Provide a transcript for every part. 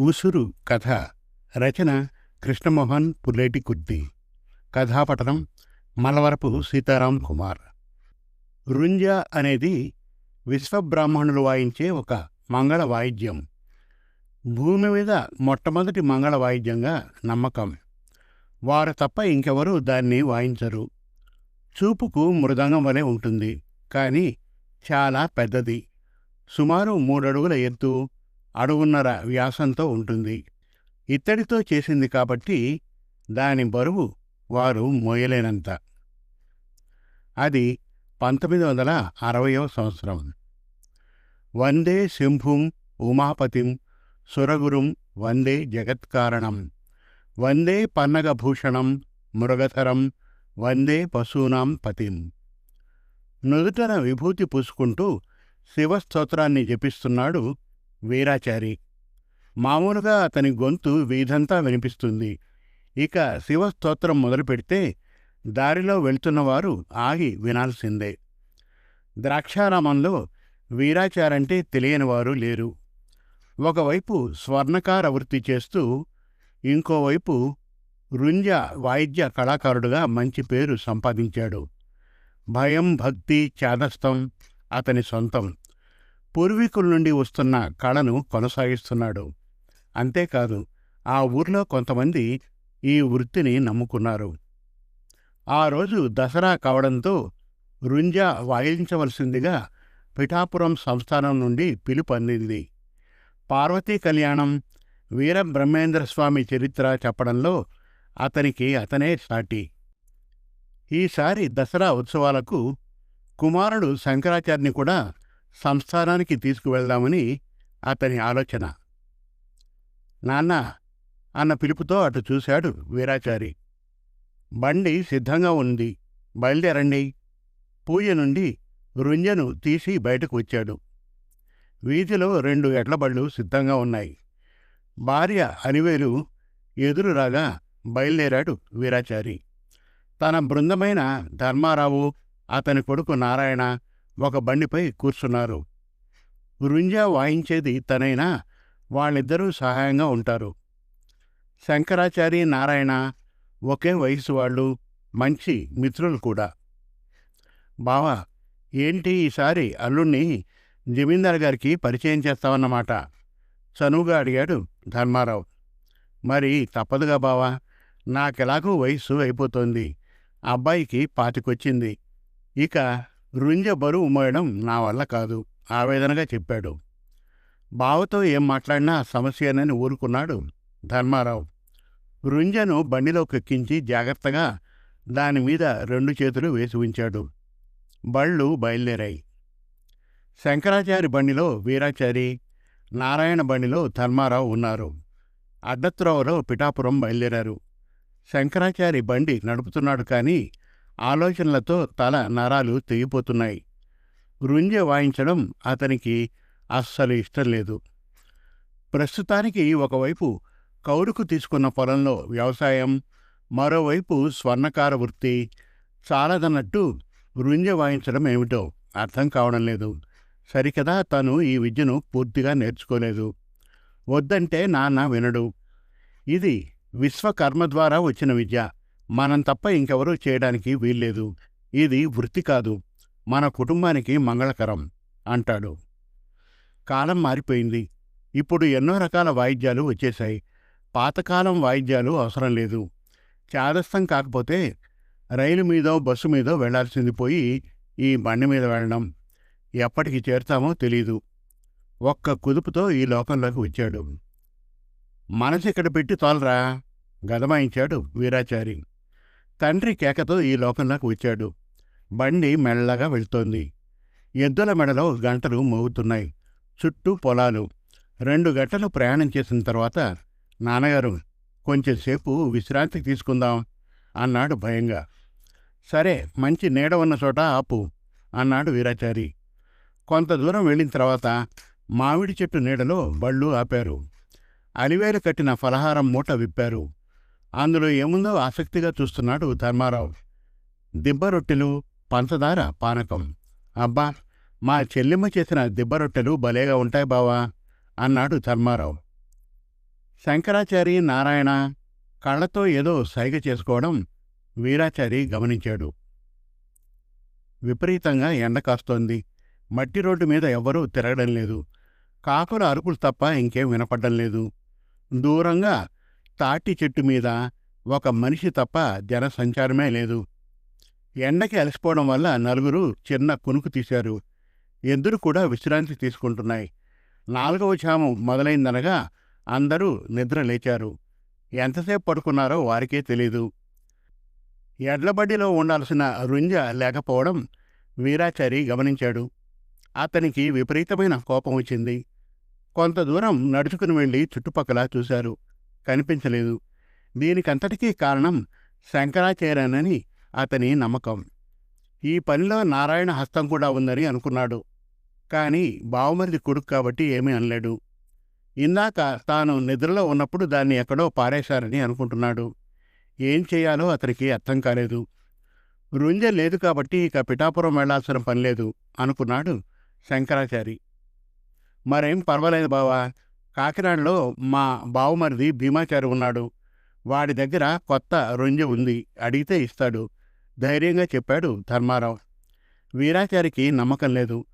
ఉసురు కథ రచన కృష్ణమోహన్ పుల్లేటి కుర్తి. కథాపఠనం మలవరపు సీతారాం కుమార్. రుంజ అనేది విశ్వబ్రాహ్మణులు వాయించే ఒక మంగళ వాయిద్యం. భూమి మీద మొట్టమొదటి మంగళ వాయిద్యంగా నమ్మకం. వారు తప్ప ఇంకెవరూ దాన్ని వాయించరు. చూపుకు మృదంగం వలె ఉంటుంది కానీ చాలా పెద్దది. సుమారు మూడడుగుల ఎత్తు అడుగున్నర వ్యాసంతో ఉంటుంది. ఇత్తడితో చేసింది కాబట్టి దాని బరువు వారు మోయలేనంత. అది పంతొమ్మిది వందల అరవయో సంవత్సరం. వందే శంభుం ఉమాపతిం సురగురుం వందే జగత్కారణం. వందే పన్నగభూషణం మృగధరం వందే పశూనాం పతిం. నుదుటన విభూతి పూసుకుంటూ శివస్తోత్రాన్ని జపిస్తున్నాడు వీరాచారి. మామూలుగా అతని గొంతు వీధంతా వినిపిస్తుంది. ఇక శివస్తోత్రం మొదలు పెడితే దారిలో వెళ్తున్నవారు ఆగి వినాల్సిందే. ద్రాక్షారామంలో వీరాచారంటే తెలియనివారు లేరు. ఒకవైపు స్వర్ణకార వృత్తి చేస్తూ ఇంకోవైపు రుంజ వాయిద్య కళాకారుడుగా మంచి పేరు సంపాదించాడు. భయం భక్తి చాదస్తం అతని సొంతం. పూర్వీకుల నుండి వస్తున్న కళను కొనసాగిస్తున్నాడు. అంతేకాదు ఆ ఊర్లో కొంతమంది ఈ వృత్తిని నమ్ముకున్నారు. ఆ రోజు దసరా కావడంతో రుంజ వాయించవలసిందిగా పిఠాపురం సంస్థానం నుండి పిలుపు అందింది. పార్వతీ కళ్యాణం వీరబ్రహ్మేంద్ర స్వామి చరిత్ర చెప్పడంలో అతనికి అతనే సాటి. ఈసారి దసరా ఉత్సవాలకు కుమారుడు శంకరాచార్యని కూడా సంస్థానానికి తీసుకువెళ్దామని అతని ఆలోచన. నాన్న అన్న పిలుపుతో అటు చూశాడు వీరాచారి. బండి సిద్ధంగా ఉంది. బయలుదేరండి. పూజ నుండి రుంజను తీసి బయటకు వచ్చాడు. వీధిలో రెండు ఎడ్లబళ్ళు సిద్ధంగా ఉన్నాయి. భార్య అనివేలు ఎదురురాగా బయలుదేరాడు వీరాచారి. తన బృందమైన ధర్మారావు అతని కొడుకు నారాయణ ఒక బండిపై కూర్చున్నారు. రుంజా వాయించేది తనైనా వాళ్ళిద్దరూ సహాయంగా ఉంటారు. శంకరాచారి నారాయణ ఒకే వయసు వాళ్ళు మంచి మిత్రులు కూడా. బావా ఏంటి ఈసారి అల్లుణ్ణి జమీందార్ గారికి పరిచయం చేస్తావన్నమాట? చనువుగా అడిగాడు ధర్మారావు. మరి తప్పదుగా బావా నాకెలాగూ వయస్సు అయిపోతోంది. అబ్బాయికి పాతికొచ్చింది. ఇక రుంజ బరువు మోయడం నా వల్ల కాదు ఆవేదనగా చెప్పాడు. బావతో ఏం మాట్లాడినా సమస్యనని ఊరుకున్నాడు ధర్మారావు. రుంజను బండిలో కెక్కించి జాగ్రత్తగా దానిమీద రెండు చేతులు వేసి ఉంచాడు. బళ్ళు బయలుదేరాయి. శంకరాచారి బండిలో వీరాచారి నారాయణ బండిలో ధర్మారావు ఉన్నారు. అడ్డత్రోవలో పిఠాపురం బయలుదేరారు. శంకరాచారి బండి నడుపుతున్నాడు కానీ ఆలోచనలతో తల నరాలు తెగిపోతున్నాయి. రుంజ వాయించడం అతనికి అస్సలు ఇష్టం లేదు. ప్రస్తుతానికి ఒకవైపు కౌరుకు తీసుకున్న పొలంలో వ్యవసాయం మరోవైపు స్వర్ణకార వృత్తి చాలదన్నట్టు వృంజ వాయించడం ఏమిటో అర్థం కావడం లేదు. సరికదా తను ఈ విద్యను పూర్తిగా నేర్చుకోలేదు. వద్దంటే నాన్న వినడు. ఇది విశ్వకర్మ ద్వారా వచ్చిన విద్య. మనం తప్ప ఇంకెవరూ చేయడానికి వీల్లేదు. ఇది వృత్తి కాదు. మన కుటుంబానికి మంగళకరం అంటాడు. కాలం మారిపోయింది. ఇప్పుడు ఎన్నో రకాల వాయిద్యాలు వచ్చేశాయి. పాతకాలం వాయిద్యాలు అవసరం లేదు. చాదస్తం కాకపోతే రైలు మీదో బస్సు మీదో వెళ్ళాల్సింది పోయి ఈ బండి మీద వెళ్ళడం ఎప్పటికి చేరుతామో తెలీదు. ఒక్క కుదుపుతో ఈ లోకంలోకి వచ్చాడు. మనసు ఇక్కడ పెట్టి తోలరా? గదమాయించాడు వీరాచారి. తండ్రి కేకతో ఈ లోకంలోకి వచ్చాడు. బండి మెల్లగా వెళ్తోంది. ఎద్దుల మెడలో గంటలు మోగుతున్నాయి. చుట్టూ పొలాలు. రెండు గంటలు ప్రయాణం చేసిన తర్వాత నాన్నగారు కొంచెంసేపు విశ్రాంతి తీసుకుందాం అన్నాడు భయంగా. సరే మంచి నీడ ఉన్న చోట ఆపు అన్నాడు వీరాచారి. కొంత దూరం వెళ్ళిన తర్వాత మామిడి చెట్టు నీడలో బళ్ళు ఆపారు. అలివేలు కట్టిన ఫలహారం మూట విప్పారు. అందులో ఏముందో ఆసక్తిగా చూస్తున్నాడు ధర్మారావు. దిబ్బ రొట్టెలు పంచదార పానకం. అబ్బా మా చెల్లెమ్మ చేసిన దిబ్బ రొట్టెలు భలేగా ఉంటాయి బావా అన్నాడు ధర్మారావు. శంకరాచారి నారాయణ కళ్ళతో ఏదో సైగ చేసుకోవడం వీరాచారి గమనించాడు. విపరీతంగా ఎండ కాస్తోంది. మట్టి రోడ్డు మీద ఎవ్వరూ తిరగడం లేదు. కాకుల అరుపులు తప్ప ఇంకేం వినపడ్డం లేదు. దూరంగా తాటి చెట్టు మీద ఒక మనిషి తప్ప జనసంచారమే లేదు. ఎండకి అలసిపోవడం వల్ల నలుగురు చిన్న కునుకు తీశారు. ఎద్దులు కూడా విశ్రాంతి తీసుకుంటున్నాయి. నాలుగవ జాము మొదలైందనగా అందరూ నిద్ర లేచారు. ఎంతసేపు పడుకున్నారో వారికే తెలీదు. ఎడ్లబడిలో ఉండాల్సిన రుంజ లేకపోవడం వీరాచారి గమనించాడు. అతనికి విపరీతమైన కోపం వచ్చింది. కొంత దూరం నడుచుకుని వెళ్ళి చుట్టుపక్కల చూశారు. కనిపించలేదు. దీనికంతటికీ కారణం శంకరాచార్యనని అతని నమ్మకం. ఈ పనిలో నారాయణ హస్తం కూడా ఉందని అనుకున్నాడు. కానీ బావమరిది కొడుకు కాబట్టి ఏమీ అనలేడు. ఇందాక తాను నిద్రలో ఉన్నప్పుడు దాన్ని ఎక్కడో పారేశారని అనుకుంటున్నాడు. ఏం చేయాలో అతనికి అర్థం కాలేదు. రుంజ లేదు కాబట్టి ఇక పిఠాపురం వెళ్ళాల్సిన పనిలేదు అనుకున్నాడు శంకరాచారి. మరేం పర్వాలేదు బావా. కాకినాడలో మా బావమరిది భీమాచారి ఉన్నాడు. వాడి దగ్గర కొత్త రొంజ ఉంది. అడిగితే ఇస్తాడు. ధైర్యంగా చెప్పాడు ధర్మారావు. వీరాచారికి నమ్మకం లేదు.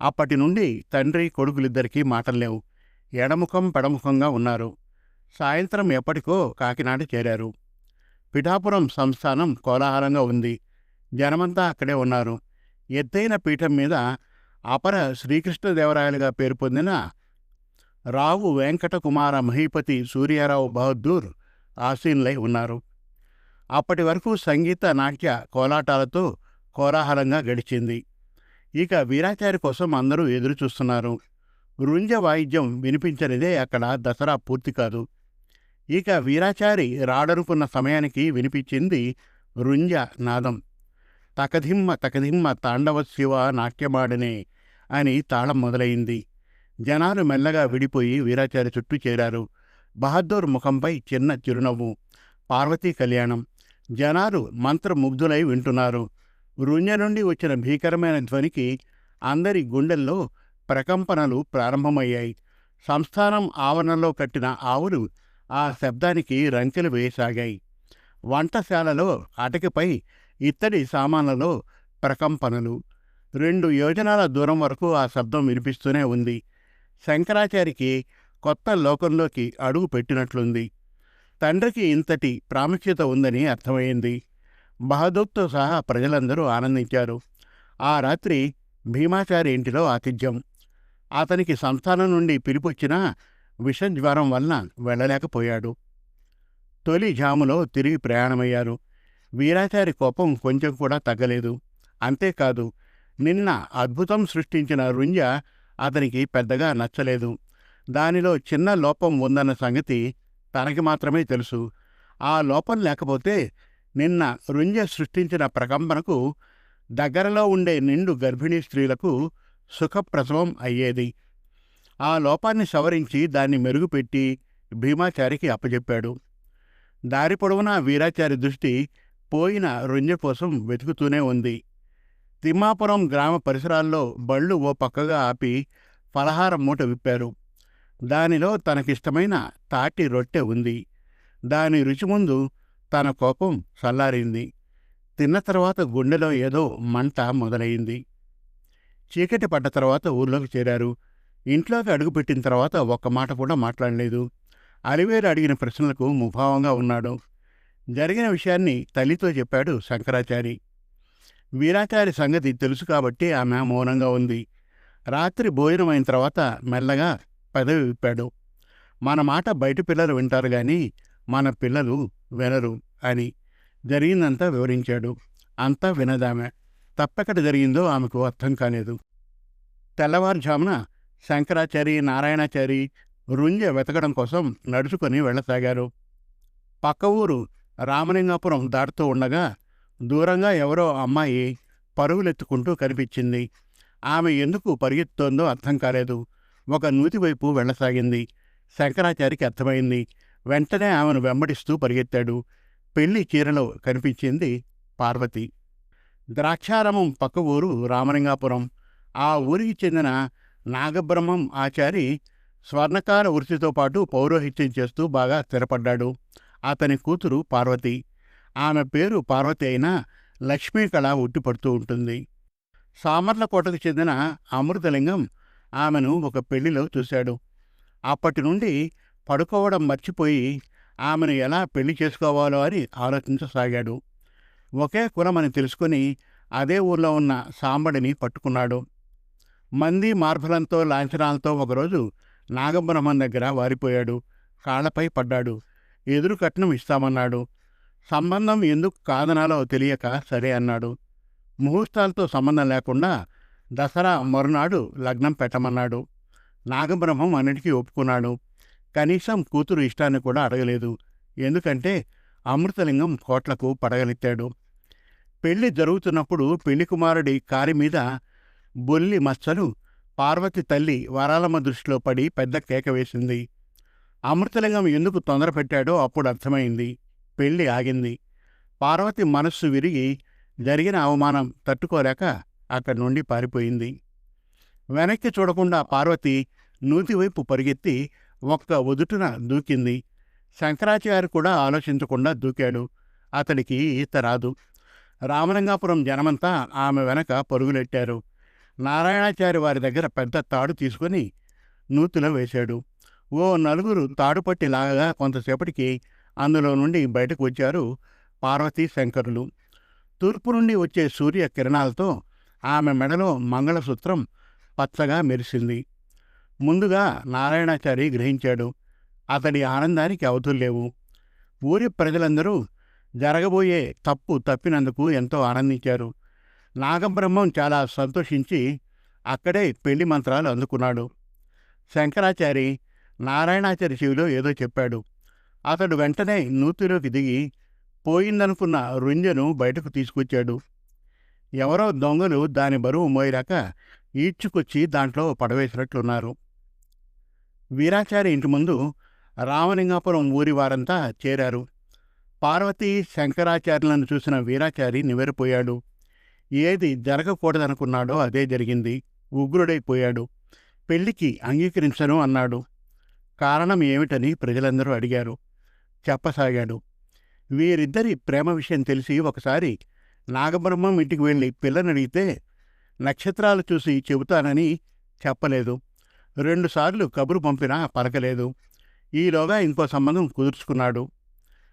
అప్పటి నుండి తండ్రి కొడుకులిద్దరికీ మాటలేవు ఎడముఖం పెడముఖంగా ఉన్నారు. సాయంత్రం ఎప్పటికో కాకినాడ చేరారు. పిఠాపురం సంస్థానం కోలాహలంగా ఉంది. జనమంతా అక్కడే ఉన్నారు. ఎత్తైన పీఠం మీద అపర శ్రీకృష్ణదేవరాయలుగా పేరు పొందిన రావు వెంకటకుమార మహీపతి సూర్యారావు బహద్దూర్ ఆసీనులై ఉన్నారు. అప్పటి వరకు సంగీత నాట్య కోలాటాలతో కోలాహలంగా గడిచింది. ఇక వీరాచారి కోసం అందరూ ఎదురు చూస్తున్నారు రుంజ వాయిద్యం వినిపించనిదే అక్కడ దసరా పూర్తి కాదు. ఇక వీరాచారి రాడనుకున్న సమయానికి వినిపించింది రుంజ నాదం. తకధిమ్మ తకధిమ్మ తాండవ శివ నాట్యమాడనే అని తాళం మొదలైంది. జనాలు మెల్లగా విడిపోయి వీరాచారి చుట్టూ చేరారు. బహదూర్ ముఖంపై చిన్న చిరునవ్వు పార్వతీ కళ్యాణం. జనాలు మంత్రముగ్ధులై వింటున్నారు. రుణ్య నుండి వచ్చిన భీకరమైన ధ్వనికి అందరి గుండెల్లో ప్రకంపనలు ప్రారంభమయ్యాయి. సంస్థానం ఆవరణలో కట్టిన ఆవులు ఆ శబ్దానికి రంకెలు వేయసాగాయి. వంటశాలలో అటకిపై ఇత్తడి సామాన్లలో ప్రకంపనలు. రెండు యోజనాల దూరం వరకు ఆ శబ్దం వినిపిస్తూనే ఉంది. శంకరాచారికి కొత్త లోకంలోకి అడుగు పెట్టినట్లుంది. తండ్రికి ఇంతటి ప్రాముఖ్యత ఉందని అర్థమైంది. బహదూర్తో సహా ప్రజలందరూ ఆనందించారు. ఆ రాత్రి భీమాచారి ఇంటిలో ఆతిథ్యం. అతనికి సంస్థానం నుండి పిలిపొచ్చినా విషజ్వరం వలన వెళ్ళలేకపోయాడు. తొలి జాములో తిరిగి ప్రయాణమయ్యారు. వీరాచారి కోపం కొంచెం కూడా తగ్గలేదు. అంతేకాదు నిన్న అద్భుతం సృష్టించిన రుంజ అతనికి పెద్దగా నచ్చలేదు. దానిలో చిన్న లోపం ఉందన్న సంగతి తనకి మాత్రమే తెలుసు. ఆ లోపం లేకపోతే నిన్న రుంజ సృష్టించిన ప్రకంపనకు దగ్గరలో ఉండే నిండు గర్భిణీ స్త్రీలకు సుఖప్రసవం అయ్యేది. ఆ లోపాన్ని సవరించి దాన్ని మెరుగుపెట్టి భీమాచారికి అప్పచెప్పాడు దారి పొడవునా వీరాచారి దృష్టి పోయిన రుంజ కోసం వెతుకుతూనే ఉంది. తిమ్మాపురం గ్రామ పరిసరాల్లో బళ్ళు ఓ పక్కగా ఆపి ఫలహారం మూట విప్పారు. దానిలో తనకిష్టమైన తాటి రొట్టె ఉంది. దాని రుచి ముందు తన కోపం చల్లారింది తిన్న తర్వాత గుండెలో ఏదో మంట మొదలైంది. చీకటి పడ్డ తర్వాత ఊర్లోకి చేరారు. ఇంట్లోకి అడుగుపెట్టిన తర్వాత ఒక్క మాట కూడా మాట్లాడలేదు. అలివేరు అడిగిన ప్రశ్నలకు ముభావంగా ఉన్నాడు. జరిగిన విషయాన్ని తల్లితో చెప్పాడు శంకరాచారి. వీరాచారి సంగతి తెలుసు కాబట్టి ఆమె మౌనంగా ఉంది. రాత్రి భోజనం అయిన తర్వాత మెల్లగా పెదవి విప్పాడు. మన మాట బయట పిల్లలు వింటారు గాని మన పిల్లలు వినరు అని జరిగిందంతా వివరించాడు. అంతా వినదామె. తప్పెక్కడ జరిగిందో ఆమెకు అర్థం కాలేదు. తెల్లవారుజామున శంకరాచారి నారాయణాచారి రుంజ వెతకడం కోసం నడుచుకొని వెళ్ళసాగారు. పక్క ఊరు రామలింగాపురం దాటుతూ ఉండగా దూరంగా ఎవరో అమ్మాయి పరుగులెత్తుకుంటూ కనిపించింది. ఆమె ఎందుకు పరిగెత్తుతోందో అర్థం కాలేదు. ఒక నూతి వైపు వెళ్ళసాగింది. శంకరాచారికి అర్థమైంది. వెంటనే ఆమెను వెంబడిస్తూ పరిగెత్తాడు. పెళ్ళి చీరలో కనిపించింది పార్వతి. ద్రాక్షారామం పక్క ఊరు రామలింగాపురం. ఆ ఊరికి చెందిన నాగబ్రహ్మం ఆచారి స్వర్ణకార వృత్తితో పాటు పౌరోహిత్యం చేస్తూ బాగా స్థిరపడ్డాడు. అతని కూతురు పార్వతి. ఆమె పేరు పార్వతి అయినా లక్ష్మీ కళ ఉట్టిపడుతూ ఉంటుంది. సామర్లకోటకు చెందిన అమృతలింగం ఆమెను ఒక పెళ్ళిలో చూశాడు. అప్పటి నుండి పడుకోవడం మర్చిపోయి ఆమెను ఎలా పెళ్ళి చేసుకోవాలో అని ఆలోచించసాగాడు. ఒకే కులమని తెలుసుకుని అదే ఊర్లో ఉన్న సాంబడిని పట్టుకున్నాడు. మంది మార్బలంతో లాంఛనాలతో ఒకరోజు నాగబ్రహ్మం దగ్గర వారిపోయాడు. కాళ్ళపై పడ్డాడు. ఎదురు కట్నం ఇస్తామన్నాడు. సంబంధం ఎందుకు కాదనాలో తెలియక సరే అన్నాడు. ముహూర్తాలతో సంబంధం లేకుండా దసరా మరునాడు లగ్నం పెట్టమన్నాడు. నాగబ్రహ్మం అన్నిటికీ ఒప్పుకున్నాడు. కనీసం కూతురు ఇష్టాన్ని కూడా అడగలేదు. ఎందుకంటే అమృతలింగం కోట్లకు పడగలెత్తాడు. పెళ్ళి జరుగుతున్నప్పుడు పెళ్ళి కుమారుడి కారి మీద బొల్లి మచ్చలు పార్వతి తల్లి వరాలమ్మ దృష్టిలో పడి పెద్ద కేక వేసింది. అమృతలింగం ఎందుకు తొందర పెట్టాడో అప్పుడు అర్థమైంది. పెళ్ళి ఆగింది. పార్వతి మనస్సు విరిగి జరిగిన అవమానం తట్టుకోలేక అక్కడి నుండి పారిపోయింది. వెనక్కి చూడకుండా పార్వతి నూతివైపు పరిగెత్తి ఒక్క ఒదుటున దూకింది. శంకరాచార్య కూడా ఆలోచించకుండా దూకాడు. అతడికి ఈత రాదు. రామలింగాపురం జనమంతా ఆమె వెనక పరుగులెట్టారు. నారాయణాచారి వారి దగ్గర పెద్ద తాడు తీసుకుని నూతిలో వేశాడు. ఓ నలుగురు తాడుపట్టి లాగగా కొంతసేపటికి అందులో నుండి బయటకు వచ్చారు పార్వతీ శంకరులు. తూర్పు నుండి వచ్చే సూర్య కిరణాలతో ఆమె మెడలో మంగళసూత్రం పచ్చగా మెరిసింది. ముందుగా నారాయణాచారి గ్రహించాడు. అతడి ఆనందానికి అవధుల్లేవు ఊరి ప్రజలందరూ జరగబోయే తప్పు తప్పినందుకు ఎంతో ఆనందించారు. నాగబ్రహ్మం చాలా సంతోషించి అక్కడే పెళ్ళి మంత్రాలు అందుకున్నాడు. శంకరాచారి నారాయణాచారి చెవిలో ఏదో చెప్పాడు. అతడు వెంటనే నూతిలోకి దిగి పోయిందనుకున్న రుంజను బయటకు తీసుకొచ్చాడు. ఎవరో దొంగలు దాని బరువు మోయరాక ఈడ్చుకొచ్చి దాంట్లో పడవేసినట్లున్నారు. వీరాచారి ఇంటి ముందు రామలింగాపురం ఊరి వారంతా చేరారు. పార్వతీ శంకరాచార్యులను చూసిన వీరాచారి నివెరిపోయాడు ఏది జరగకూడదనుకున్నాడో అదే జరిగింది. ఉగ్రుడైపోయాడు. పెళ్ళికి అంగీకరించను అన్నాడు. కారణం ఏమిటని ప్రజలందరూ అడిగారు. చెప్పసాగాడు. వీరిద్దరి ప్రేమ విషయం తెలిసి ఒకసారి నాగబ్రహ్మం ఇంటికి వెళ్ళి పిల్లని అడిగితే నక్షత్రాలు చూసి చెబుతానని చెప్పలేదు. రెండుసార్లు కబురు పంపినా పలకలేదు. ఈలోగా ఇంకో సంబంధం కుదుర్చుకున్నాడు.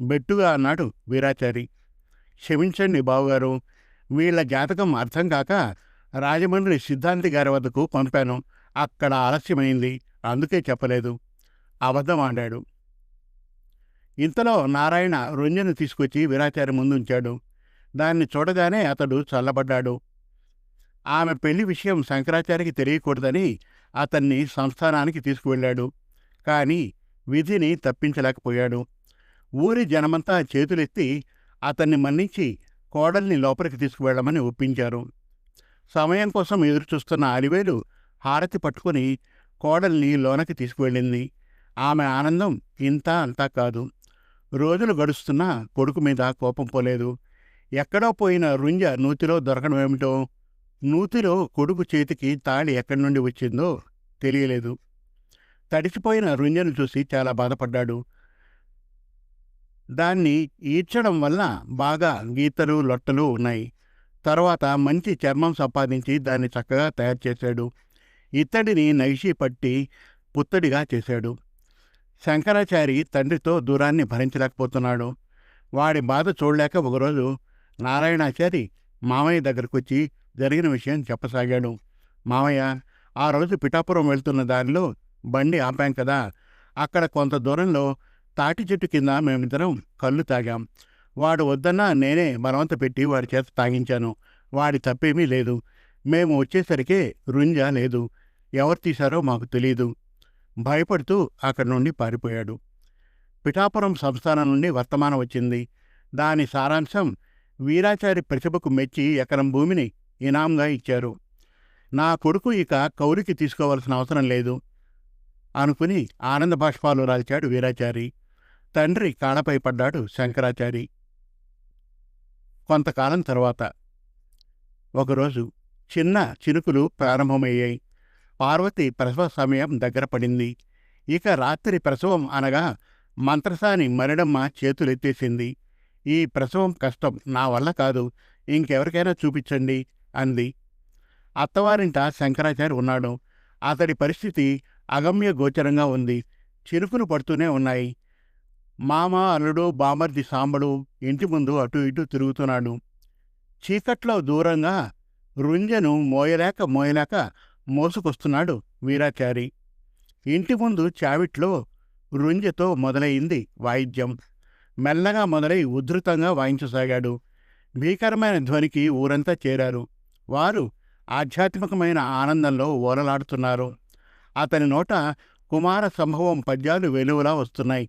బెట్టుగా అన్నాడు వీరాచారి. క్షమించండి బావుగారు వీళ్ళ జాతకం అర్థం కాక రాజమండ్రి సిద్ధాంతి గారి వద్దకు పంపాను. అక్కడ ఆలస్యమైంది అందుకే చెప్పలేదు. అబద్ధం ఆడాడు. ఇంతలో నారాయణ రుంజను తీసుకొచ్చి వీరాచారి ముందుంచాడు దాన్ని చూడగానే అతడు చల్లబడ్డాడు. ఆమె పెళ్ళి విషయం శంకరాచార్యకి తెలియకూడదని అతన్ని సంస్థానానికి తీసుకువెళ్ళాడు. కానీ విధిని తప్పించలేకపోయాడు. ఊరి జనమంతా చేతులెత్తి అతన్ని మన్నించి కోడల్ని లోపలికి తీసుకువెళ్ళమని ఒప్పించారు. సమయం కోసం ఎదురుచూస్తున్న అలివేలు హారతి పట్టుకుని కోడల్ని లోనకి తీసుకువెళ్ళింది. ఆమె ఆనందం ఇంత అంతా కాదు. రోజులు గడుస్తున్నా కొడుకు మీద కోపం పోలేదు. ఎక్కడో పోయిన రుంజ నూతిలో దొరకడం ఏమిటో నూతిలో కొడుకు చేతికి తాళి ఎక్కడి నుండి వచ్చిందో తెలియలేదు. తడిచిపోయిన రుంజను చూసి చాలా బాధపడ్డాడు. దాన్ని ఈడ్చడం వల్ల బాగా గీతలు లొట్టలు ఉన్నాయి. తర్వాత మంచి చర్మం సంపాదించి దాన్ని చక్కగా తయారు చేశాడు. ఇత్తడిని నైషి పట్టి పుత్తడిగా చేశాడు. శంకరాచారి తండ్రితో దూరాన్ని భరించలేకపోతున్నాడు. వాడి బాధ చూడలేక ఒకరోజు నారాయణాచారి మామయ్య దగ్గరకు వచ్చి జరిగిన విషయం చెప్పసాగాడు. మామయ్య ఆ రోజు పిఠాపురం వెళ్తున్న దారిలో బండి ఆపాం కదా. అక్కడ కొంత దూరంలో తాటి చెట్టు కింద మేమిద్దరం కళ్ళు తాగాం. వాడు వద్దన్నా నేనే బలవంత పెట్టి వాడి చేత తాగించాను. వాడి తప్పేమీ లేదు. మేము వచ్చేసరికే రుంజ లేదు. ఎవరు తీశారో మాకు తెలియదు భయపడుతూ అక్కడి నుండి పారిపోయాడు. పిఠాపురం సంస్థానం నుండి వర్తమానం వచ్చింది. దాని సారాంశం వీరాచారి ప్రతిభకు మెచ్చి ఎకరం భూమిని ఇనాంగా ఇచ్చారు. నా కొడుకు ఇక కౌలికి తీసుకోవాల్సిన అవసరం లేదు అనుకుని ఆనంద బాష్పాలు రాల్చాడు వీరాచారి. తండ్రి కాళ్ళపై పడ్డాడు శంకరాచారి. కొంతకాలం తర్వాత ఒకరోజు చిన్న చినుకులు ప్రారంభమయ్యాయి. పార్వతి ప్రసవ సమయం దగ్గర పడింది. ఇక రాత్రి ప్రసవం అనగా మంత్రసాని మరిడమ్మ చేతులెత్తేసింది. ఈ ప్రసవం కష్టం నా వల్ల కాదు ఇంకెవరికైనా చూపించండి అంది. అత్తవారింట శంకరాచార్య ఉన్నాడు. అతడి పరిస్థితి అగమ్య గోచరంగా ఉంది. చిరుకులు పడుతూనే ఉన్నాయి. మామ అల్లుడు బామర్ది సాంబడు ఇంటి ముందు అటు ఇటు తిరుగుతున్నాడు. చీకట్లో దూరంగా రుంజను మోయలేక మోయలేక మోసుకొస్తున్నాడు వీరాచారి. ఇంటి ముందు చావిట్లో రుంజతో మొదలయింది వాయిద్యం. మెల్లగా మొదలై ఉధృతంగా వాయించసాగాడు. భీకరమైన ధ్వనికి ఊరంతా చేరారు. వారు ఆధ్యాత్మికమైన ఆనందంలో ఓలలాడుతున్నారు. అతని నోట కుమార సంభవం పద్యాలు వెలువలా వస్తున్నాయి.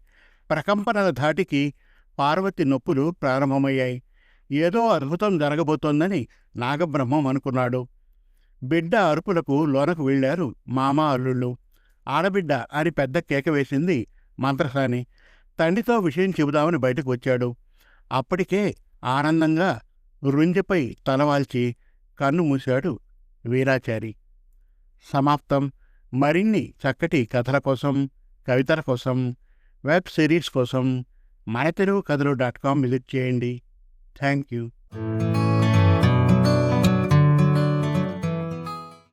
ప్రకంపనల ధాటికి పార్వతి నొప్పులు ప్రారంభమయ్యాయి. ఏదో అద్భుతం జరగబోతోందని నాగబ్రహ్మం అనుకున్నాడు. బిడ్డ అరుపులకు లోనకు వెళ్ళారు మామ అల్లుళ్ళు. ఆడబిడ్డ అని పెద్ద కేక వేసింది మంత్రసాని. తండ్రితో విషయం చెబుదామని బయటకు వచ్చాడు. అప్పటికే ఆనందంగా రుంజపై తలవాల్చి కన్ను మూశాడు వీరాచారి. సమాప్తం. మరిన్ని చక్కటి కథల కోసం కవితల కోసం వెబ్ సిరీస్ కోసం మన Telugu Kathalu dot com visit చేయండి. Thank you.